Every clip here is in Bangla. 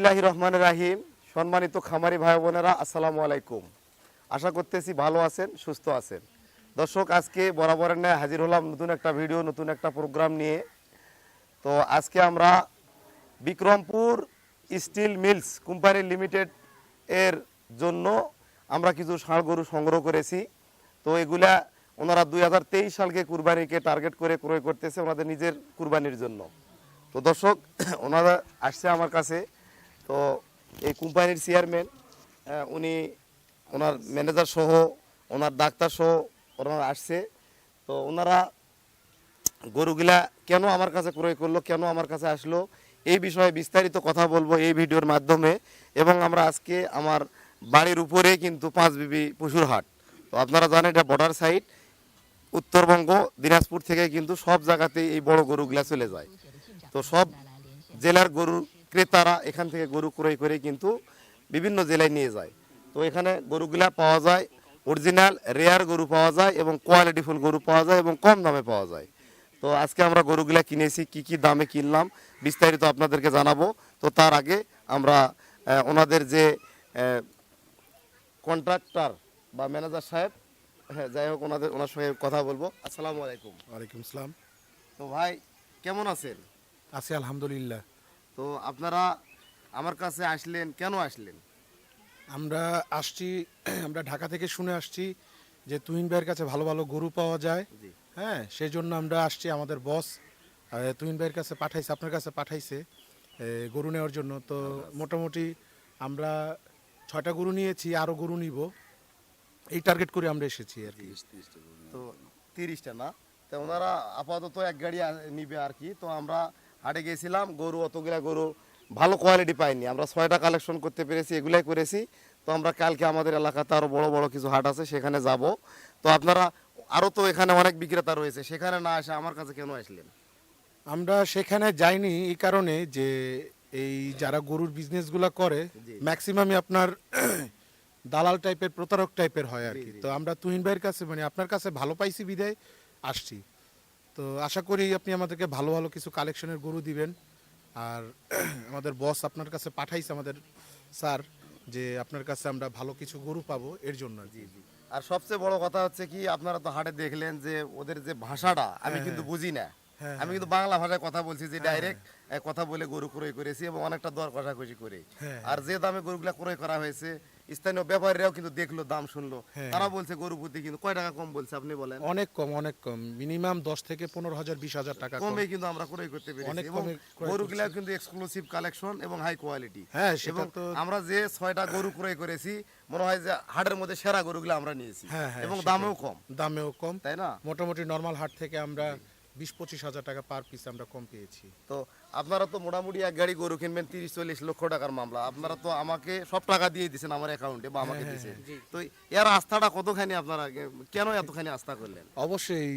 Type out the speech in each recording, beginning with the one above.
বিসমিল্লাহ রহমান রাহিম। সম্মানিত খামারি ভাই বোনেরা, আসসালামু আলাইকুম। আশা করতেছি ভালো আছেন, সুস্থ আছেন। দর্শক, আজকে বরাবরের ন্যায় হাজির হলাম নতুন একটা ভিডিও, নতুন একটা প্রোগ্রাম নিয়ে। তো আজকে আমরা Bikrampur steel mills company limited এর জন্য আমরা কিছু ষাঁড় গরু সংগ্রহ করেছি। তো এগুলা ওনারা দুই হাজার তেইশ সালকে কুরবানিকে টার্গেট করে ক্রয় করতেছে, ওনাদের নিজের কুরবানির জন্য। তো দর্শক, ওনারা আসছে আমার কাছে। তো এই কোম্পানির চেয়ারম্যান উনি ওনার ম্যানেজার সহ, ওনার ডাক্তার সহ ওনারা আসছে। তো ওনারা গরুগুলা কেন আমার কাছে ক্রয় করল, কেন আমার কাছে আসলো, এই বিষয়ে বিস্তারিত কথা বলব এই ভিডিওর মাধ্যমে। এবং আমরা আজকে আমার বাড়ির উপরে কিন্তু পাঁচ বিবি পশুর হাট। তো আপনারা জানেন এটা বর্ডার সাইড উত্তরবঙ্গ, দিনাজপুর থেকে কিন্তু সব জায়গাতেই এই বড় গরুগুলা চলে যায়। তো সব জেলার গরু ক্রেতারা এখান থেকে গরু ক্রয় করে কিন্তু বিভিন্ন জেলায় নিয়ে যায়। তো এখানে গরুগুলা পাওয়া যায় অরিজিনাল রেয়ার গরু পাওয়া যায় এবং কোয়ালিটিফুল গরু পাওয়া যায় এবং কম দামে পাওয়া যায়। তো আজকে আমরা গরুগুলা কিনেছি কি কি দামে কিনলাম বিস্তারিত আপনাদেরকে জানাব। তো তার আগে আমরা ওনাদের যে কন্ট্রাক্টর বা ম্যানেজার সাহেব হ্যাঁ যাই হোক ওনাদের ওনার সঙ্গে কথা বলব। আসসালামু আলাইকুম। ওয়ালাইকুম আসসালাম। তো ভাই কেমন আছেন? আছি আলহামদুলিল্লাহ। তো আপনারা আমার কাছে আসলেন কেন আসলেন? আমরা আসছি আমরা ঢাকা থেকে শুনে আসছি যে তুহিন ভাইয়ের কাছে ভালো ভালো গরু পাওয়া যায়। হ্যাঁ সেই জন্য আমরা আসছি আমাদের বস। তুহিন ভাইয়ের কাছে পাঠাইছে আপনার কাছে পাঠাইছে গরু নেওয়ার জন্য। তো মোটামুটি আমরা ছয়টা গরু নিয়েছি আরও গরু নিব। এই টার্গেট করে আমরা এসেছি আর কি। তো তিরিশটা না? তো ওনারা আপাতত এক গাড়ি নিবে আর কি। তো আমরা হাটে গেছিলাম গরু অতগুলা গরু ভালো কোয়ালিটি পাইনি। আমরা ছয়টা কালেকশন করতে পেরেছি এগুলাই করেছি। তো আমরা কালকে আমাদের এলাকাতে আরও বড় বড় কিছু হাট আছে সেখানে যাব। তো আপনারা আরও তো এখানে অনেক বিক্রেতা রয়েছে সেখানে না আসে আমার কাছে কেন আসলেন? আমরা সেখানে যাইনি এই কারণে যে এই যারা গরুর বিজনেসগুলো করে। ম্যাক্সিমামই আপনার দালাল টাইপের প্রতারক টাইপের হয় আর কি। তো আমরা তুহিন ভাইয়ের কাছে মানে আপনার কাছে ভালো পাইছি বিদায় আসছি। তো আশা করি আপনি আমাদেরকে ভালো ভালো কিছু কালেকশনের গরু দিবেন। আর আমাদের বস আপনার কাছে পাঠাইছে আমাদের স্যার যে আপনার কাছে আমরা ভালো কিছু গরু পাবো এর জন্য আর কি। আর সবচেয়ে বড় কথা হচ্ছে কি আপনারা তো হাটে দেখলেন যে ওদের যে ভাষাটা আমি কিন্তু বুঝি না। হ্যাঁ, আমি কিন্তু বাংলা ভাষায় কথা বলছি যে ডাইরেক্ট কথা বলে গরু ক্রয় করেছি এবং অনেকটা দর কষাকষি করে। হ্যাঁ। আর যে দামে গরুগুলা ক্রয় করা হয়েছে স্থানীয় ব্যাপারীরাও কিন্তু দেখল দাম শুনলো। হ্যাঁ। তারা বলছে গরু প্রতি কিন্তু কয় টাকা কম বলছে? আপনি বলেন। অনেক কম অনেক কম। মিনিমাম দশ থেকে পনেরো হাজার বিশ হাজার টাকা কমে। কিন্তু আমরা ক্রয় করতে পেরেছি অনেক এবং কমে ক্রয় গরুগুলা কিন্তু এক্সক্লুসিভ কালেকশন এবং হাই কোয়ালিটি হ্যাঁ, এবং তো- আমরা যে ছয়টা গরু ক্রয় করেছি মনে হয় যে হাটের মধ্যে সেরা গরুগুলো আমরা নিয়েছি। হ্যাঁ, হ্যাঁ, এবং দামেও কম। দামেও কম। তাই না? মোটামুটি নর্মাল হাট থেকে আমরা বিশ পঁচিশ হাজার টাকা পার পিস আমরা কম পেয়েছি। তো আপনারা তো মোটামুটি এক গাড়ি গরু কিনবেন তিরিশ চল্লিশ লক্ষ টাকার মামলা। আপনারা তো আমাকে সব টাকা দিয়ে দিয়েছেন আমার অ্যাকাউন্টে বা আমাকে দিয়েছেন। তো এর আস্থাটা কতখানি আপনারা কেন এতখানি আস্থা করলেন? অবশ্যই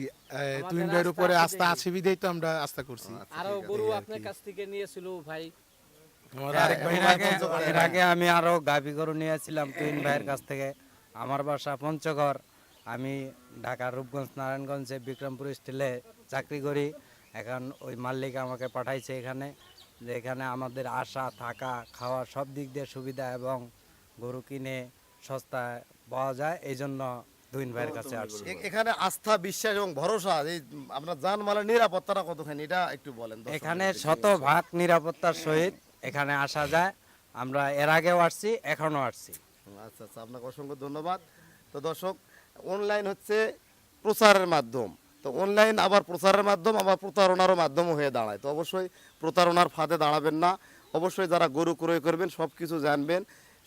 তুহিন ভাইয়ের উপরে আস্থা আছে বিদেই তো আমরা আস্থা করছি। আরও গরু আপনার কাছ থেকে নিয়েছিল ভাই। আমার আরেক ভাই এর আগে আমি আরও গাভী গরু নিয়েছিলাম তুহিন ভাইয়ের কাছ থেকে। আমার বাসা পঞ্চগড়। আমি ঢাকা রূপগঞ্জ নারায়ণগঞ্জে বিক্রমপুর স্টিলে চাকরি করি। এখন ওই মালিক আমাকে পাঠাইছে এখানে যে এখানে আমাদের আসা থাকা খাওয়া সব দিক দিয়ে সুবিধা এবং গরু কিনে সস্তায় পাওয়া যায়। এই জন্য তুহিন ভাইয়ের কাছে আসছি। এখানে আস্থা বিশ্বাস এবং ভরসা এই আপনার জানমালের নিরাপত্তাটা কতখানি এটা একটু বলেন। এখানে শতভাগ নিরাপত্তার সহিত এখানে আসা যায়। আমরা এর আগেও আসছি এখনও আসছি। আচ্ছা আচ্ছা আপনাকে অসংখ্য ধন্যবাদ। তো দর্শক অনলাইন হচ্ছে প্রচারের মাধ্যম। তো অনলাইন আবার প্রচারের মাধ্যম, আবার প্রতারণারও মাধ্যম হয়ে দাঁড়ায়। তো অবশ্যই প্রতারণার ফাঁদে দাঁড়াবেন না। অবশ্যই যারা গরু ক্রয় করবেন সব কিছু জানবেন।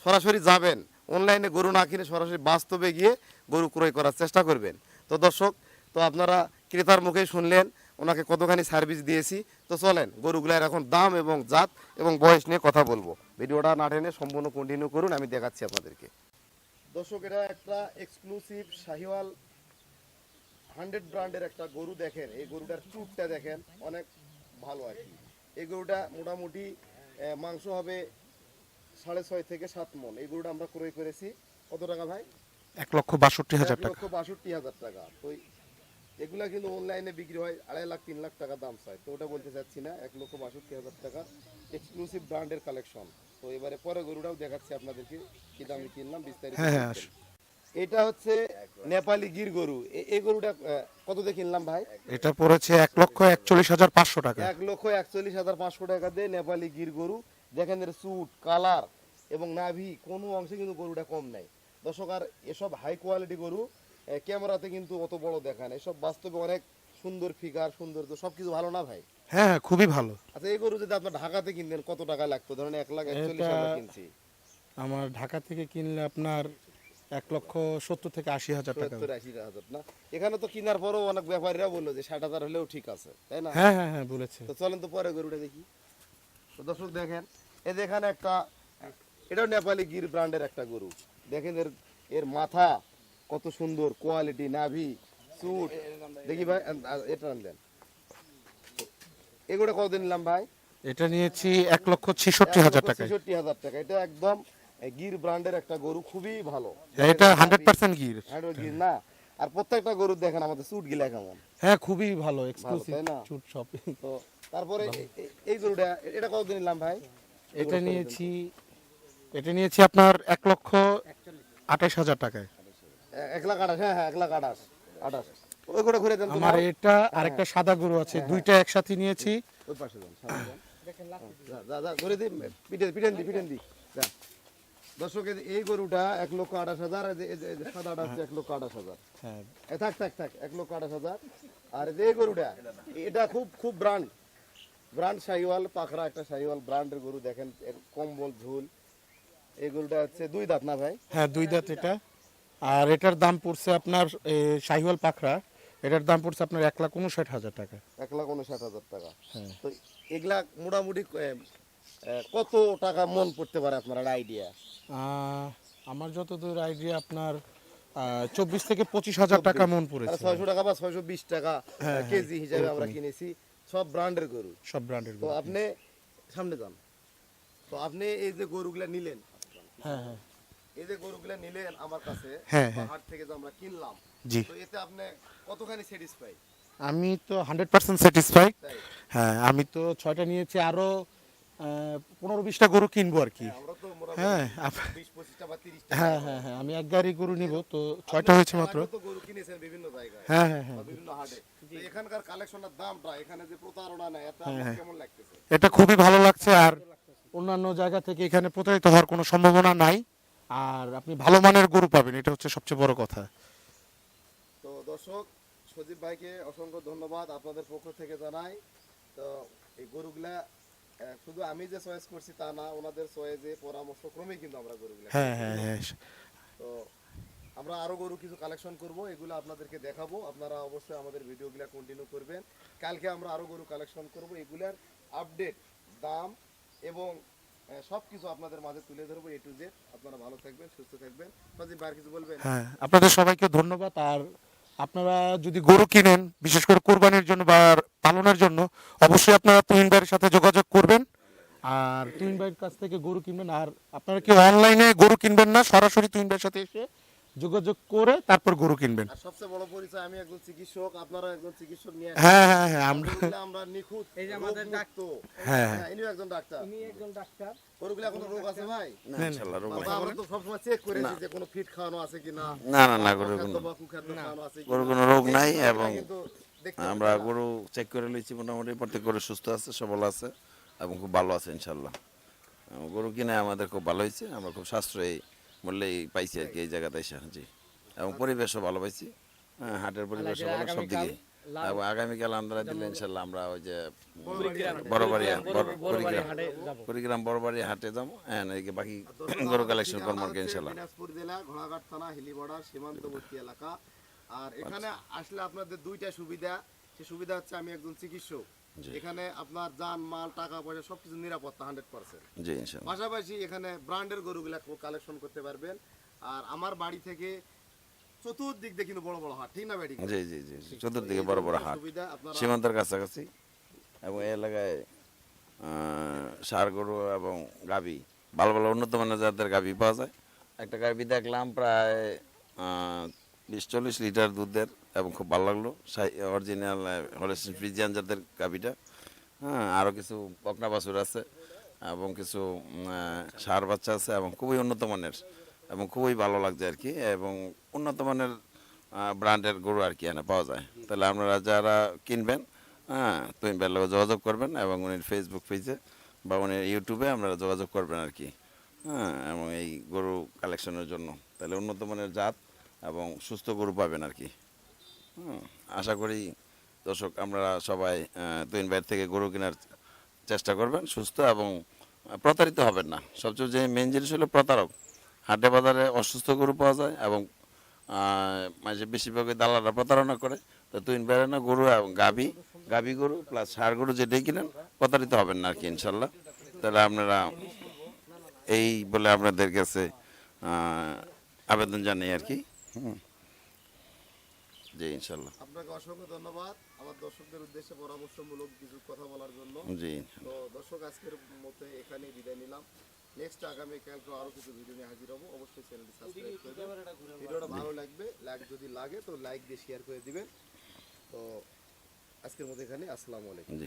সরাসরি যাবেন। অনলাইনে গরু না কিনে সরাসরি বাস্তবে গিয়ে গরু ক্রয় করার চেষ্টা করবেন। তো দর্শক, তো আপনারা ক্রেতার মুখে শুনলেন, ওনাকে কতখানি সার্ভিস দিয়েছি। তো চলেন, গরুগুলার এখন দাম এবং জাত এবং বয়স নিয়ে কথা বলব। ভিডিওটা না টেনে সম্পূর্ণ কন্টিনিউ করুন, আমি দেখাচ্ছি আপনাদেরকে। দর্শক এটা একটা এক্সক্লুসিভ শাহিওয়াল হান্ড্রেড ব্র্যান্ডের একটা গরু দেখেন। এই গরুটার চুটটা দেখেন অনেক ভালো আর কি। এই গরুটা মোটামুটি মাংস হবে সাড়ে ছয় থেকে সাত মন। এই গরুটা আমরা ক্রয় করেছি কত টাকা ভাই? এক লক্ষ বাষট্টি হাজার এক টাকা। লক্ষ বাষট্টি হাজার টাকা। তো এগুলা কিন্তু অনলাইনে বিক্রি হয় আড়াই লাখ তিন লাখ টাকা দাম চাই তো ওটা বলতে চাচ্ছি না এক লক্ষ বাষট্টি হাজার টাকা এক্সক্লুসিভ ব্র্যান্ডের কালেকশন তো এবারে পরে গরুটাও দেখাচ্ছি আপনাদেরকে কি দামে কিনলাম বিস্তারিত হ্যাঁ, হ্যাঁ, এটা হচ্ছে নেপালি গির গরু। এই গরুটা কত দিয়ে কিনলাম ভাই? এটা পড়েছে এক লক্ষ একচল্লিশ হাজার পাঁচশো টাকা। এক লক্ষ একচল্লিশ হাজার পাঁচশো টাকা দিয়ে নেপালি গির গরু। দেখেন এর স্যুট কালার এবং নাভি কোনো অংশে কিন্তু গরুটা কম নাই। দর্শক আর এসব হাই কোয়ালিটি গরু ক্যামেরাতে কিন্তু অত বড় দেখায় না। এসব বাস্তবে অনেক সুন্দর ফিগার সৌন্দর্য সবকিছু ভালো না ভাই? হ্যাঁ হ্যাঁ খুবই ভালো। আচ্ছা এই গরু যদি আপনার ঢাকাতে কিনতেন কত টাকা লাগতো? ধরেন এক লাখ একচল্লিশ আমরা কিনছি। আমার ঢাকা থেকে কিনলে আপনার এক লক্ষ সত্তর থেকে আশি হাজার টাকা। সত্তর আশি হাজার না? এখানে তো কেনার পরেও অনেক ব্যাপারীরা বলল যে ষাট হাজার হলেও ঠিক আছে তাই না? হ্যাঁ হ্যাঁ হ্যাঁ বলেছে। তো চলেন তো পরে গরুটা দেখি। তো দর্শক দেখেন এই এখানে একটা এটাও নেপালি গির ব্র্যান্ডের একটা গরু। দেখেন এর এর মাথা কত সুন্দর কোয়ালিটি নাভি সুট দেখি ভাই এটা আন দেন এগুলো কতদিন নিলাম ভাই? এটা নিয়েছি এক লক্ষ ছেষট্টি হাজার টাকায়। ছেষট্টি হাজার টাকা। এটা একদম গির ব্র্যান্ডের একটা গরু খুবই ভালো। এটা হান্ড্রেড পার্সেন্ট গির। গির না? আর প্রত্যেকটা গরু দেখেন আমাদের সুট গিলা কেমন। হ্যাঁ খুবই ভালো এক্সক্লুসিভ চুট সব তো তারপরে এই গরুটা এটা কতদিন নিলাম ভাই? এটা নিয়েছি এটা নিয়েছি আপনার এক লক্ষ আঠাশ হাজার টাকায়। এক লাখ আঠাশ হ্যাঁ হ্যাঁ এক লাখ আঠাশ আঠাশ। ওই গোটা ঘুরে দেন আমার। এটা আরেকটা সাদা গরু আছে দুইটা একসাথে নিয়েছি। ওই পাশে যান সামনে যান। যা, যা যা ঘুরে দিন পিটেন পিটেন দি পিটেন দি। যা। দর্শক এই- গরুটা এক লক্ষ আঠাশ হাজার সাদাটা হচ্ছে এক লক্ষ আঠাশ হাজার। হ্যাঁ। থাক থাক থাক এক লক্ষ আঠাশ হাজার। আর এই গরুটা এটা খুব খুব ব্র্যান্ড। শাহিওয়াল পাখরা একটা শাহিওয়াল ব্র্যান্ডের গরু দেখেন কম্বল ঝুল। এই গরুটা হচ্ছে দুই দাঁত না ভাই? হ্যাঁ দুই দাঁত এটা। আর এটার দাম পড়ছে আপনার শাহিওয়াল পাখরা। এটার দাম পড়ছে আপনার এক লাখ উনষাট হাজার টাকা। এক লাখ উনষাট হাজার টাকা। হ্যাঁ। তো এগুলা মোটামুটি কত টাকা মন পড়তে পারে আপনার আইডিয়া আমার যতদূর আইডিয়া আপনার চব্বিশ থেকে পঁচিশ হাজার টাকা মন পড়েছে। ছয়শো টাকা বা ছয়শো বিশ টাকা কেজি হিসাবে আমরা কিনেছি। সব ব্র্যান্ডের গরু। সব ব্র্যান্ডের তো আপনি সামনে যান। তো আপনি এই যে গরুগুলা নিলেন হ্যাঁ হ্যাঁ। এই যে গরুগুলা নিলেন আমার কাছে হ্যাঁ, হ্যাঁ। হাট থেকে যে আমরা কিনলাম জি। তো এতে আপনি কতখানি স্যাটিসফাই আমি তো হান্ড্রেড পার্সেন্ট স্যাটিসফাই হ্যাঁ আমি তো ছয়টা নিয়েছি আরও পনেরো বিশটা গরু কিনবো আর কি। আমরা হ্যাঁ তিরিশটা হ্যাঁ হ্যাঁ হ্যাঁ আমি এক গাড়ি গরু নিব তো ছয়টা হয়েছে মাত্র। গরু কিনেছেন বিভিন্ন জায়গায় হ্যাঁ হ্যাঁ হ্যাঁ। বিভিন্ন হাটে। এখানকার কালেকশনের দামটা এখানে যে প্রতারণা নেয় হ্যাঁ, কেমন লাগতেছে? এটা খুবই ভালো লাগছে আর অন্যান্য জায়গা থেকে এখানে প্রতারিত হওয়ার কোনো সম্ভাবনা নাই। আর আপনি ভালো মানের গরু পাবেন এটা হচ্ছে সবচেয়ে বড় কথা। তো দর্শক সজীব ভাইকে অসংখ্য ধন্যবাদ আপনাদের পক্ষ থেকে জানাই। তো এই গরুগুলা শুধু আমি যে চয়েস করছি তা না ওনাদের চয়েসে পরামর্শ ক্রমেই কিন্তু আমরা গরুগুলা হ্যাঁ হ্যাঁ হ্যাঁ। তো আমরা আরও গরু কিছু কালেকশন করব এগুলো আপনাদেরকে দেখাবো। আপনারা অবশ্যই আমাদের ভিডিওগুলো কন্টিনিউ করবেন। কালকে আমরা আরও গরু কালেকশন করব এগুলার আপডেট দাম এবং সব আপনাদের মাঝে তুলে ধরবো এ টু জেড আপনারা ভালো থাকবেন, সুস্থ থাকবেন। সজীব ভাই কিছু বলবেন? হ্যাঁ আপনাদের সবাইকে ধন্যবাদ। আর আপনারা যদি গরু কিনেন, বিশেষ করে কোরবানির জন্য বা পালনের জন্য, অবশ্যই আপনারা তুহিন ভাইয়ের সাথে যোগাযোগ করবেন। আর তুহিন ভাইয়ের কাছ থেকে গরু কিনবেন। আর আপনারা কি অনলাইনে গরু কিনবেন না, সরাসরি তুহিন ভাইয়ের সাথে এসে যোগাযোগ করে তারপর গরু কিনবেন। সবচেয়ে বড় পরিচয় আমি একজন চিকিৎসক আপনারা একজন চিকিৎসক নিয়ে হ্যাঁ হ্যাঁ হ্যাঁ আমরা আমরা নিখুঁত এই যে আমাদের রোগমুক্ত। হ্যাঁ, হ্যাঁ। ইনিও একজন ডাক্তার। উনি একজন ডাক্তার। গরুগুলা কোনো রোগ আছে ভাই? না ইনশাল্লাহ রোগ নাই আমরা তো সবসময় চেক করেছি যে কোনো ফিট খাওয়ানো আছে কিনা। না না না খাদ্য কোনো আছে কিনা। রোগ নাই এবং আমরা গরু চেক করে লইছি মোটামুটি প্রত্যেক গরু সুস্থ আছে সবল আছে এবং খুব ভালো আছে ইনশাল্লাহ। আহ, গরু কিনে আমাদের খুব ভালো হয়েছে আমরা খুব সাশ্রয়ী। মূল্যেই পাইছি আর কি এই জায়গাতে এসে জি। এবং পরিবেশও ভালো পাইছি। হ্যাঁ, হাটের পরিবেশও ভালো সব দিকে এবং আগামীকাল আমরা দিলে ইনশাল্লাহ আমরা ওই যে বড়বাড়ি বড়বাড়ি হাটে যাব। কুড়িগ্রাম বড়বাড়ি হাটে যাব। হ্যাঁ এদিকে বাকি গরু কালেকশন করব আর কি ইনশাল্লাহ। দিনাজপুর জেলা ঘোড়াঘাট থানা হিলিবড়া সীমান্তবর্তী এলাকা। আর এখানে আসলে আপনাদের দুইটা সুবিধা। সে সুবিধা হচ্ছে আমি একজন চিকিৎসক। এখানে আপনার যান মাল টাকা পয়সা সবকিছু নিরাপত্তা হান্ড্রেড পার্সেন্ট। জি পাশাপাশি এখানে ব্র্যান্ডের গরুগুলা কালেকশন করতে পারবেন। আর আমার বাড়ি থেকে চতুর্দিক দিয়ে কিন্তু বড় বড় হাট ঠিক না বাড়ি জি জি জি জি। চতুর্দিকে বড় বড় হাট। সীমান্তের কাছাকাছি। এবং এই এলাকায় সার গরু এবং গাভি ভালো ভালো উন্নত মানের জাতের গাভি পাওয়া যায়। একটা গাভি দেখলাম প্রায় আহ, বিশ চল্লিশ লিটার দুধের এবং খুব ভালো লাগল। অরিজিনাল হলেস্টিন ফ্রিজিয়ান জাতের গাভিটা। হ্যাঁ আরও কিছু পকনা বাছুর আছে এবং কিছু সার বাচ্চা আছে এবং খুবই উন্নত মানের এবং খুবই ভালো লাগছে আর কি এবং উন্নত মানের ব্র্যান্ডের গরু আর কি এখানে পাওয়া যায়। তাহলে আপনারা যারা কিনবেন হ্যাঁ তুমি বেলাও যোগাযোগ করবেন এবং উনি ফেসবুক পেজে বা উনি ইউটিউবে আপনারা যোগাযোগ করবেন আর কি। হ্যাঁ এবং এই গরু কালেকশনের জন্য। তাহলে উন্নত মানের জাত এবং সুস্থ গরু পাবেন আর কি। আশা করি দর্শক আমরা সবাই তুহিন ভাইয়ের থেকে গরু কেনার চেষ্টা করবেন, সুস্থ এবং প্রতারিত হবেন না। সবচেয়ে যে মেন জিনিস হলো প্রতারক। হাটে বাজারে অসুস্থ গরু পাওয়া যায় এবং মাঝে বেশিরভাগই দালালরা প্রতারণা করে। তো ভাইয়ের না গরু এবং গাভী গাভী গরু প্লাস ষাড় গরু যেটাই কিনেন, প্রতারিত হবেন না আর কি ইনশাল্লাহ। তাহলে আপনারা এই বলে আপনাদের কাছে আবেদন জানাই আর কি। হুম জি ইনশাল্লাহ। আপনাকে অসংখ্য ধন্যবাদ আমার দর্শকদের উদ্দেশ্যে পরামর্শমূলক কিছু কথা বলার জন্য। জি। তো দর্শক আজকের মতো এখানেই বিদায় নিলাম। নেক্সট আগামী কালকে আরও কিছু ভিডিও নিয়ে হাজির হব। অবশ্যই চ্যানেলটি সাবস্ক্রাইব করবেন ভিডিওটা ভালো লাগবে লাইক যদি লাগে তো লাইক দিয়ে শেয়ার করে দিবেন। তো আজকের মতো এখানে আসসালামু আলাইকুম।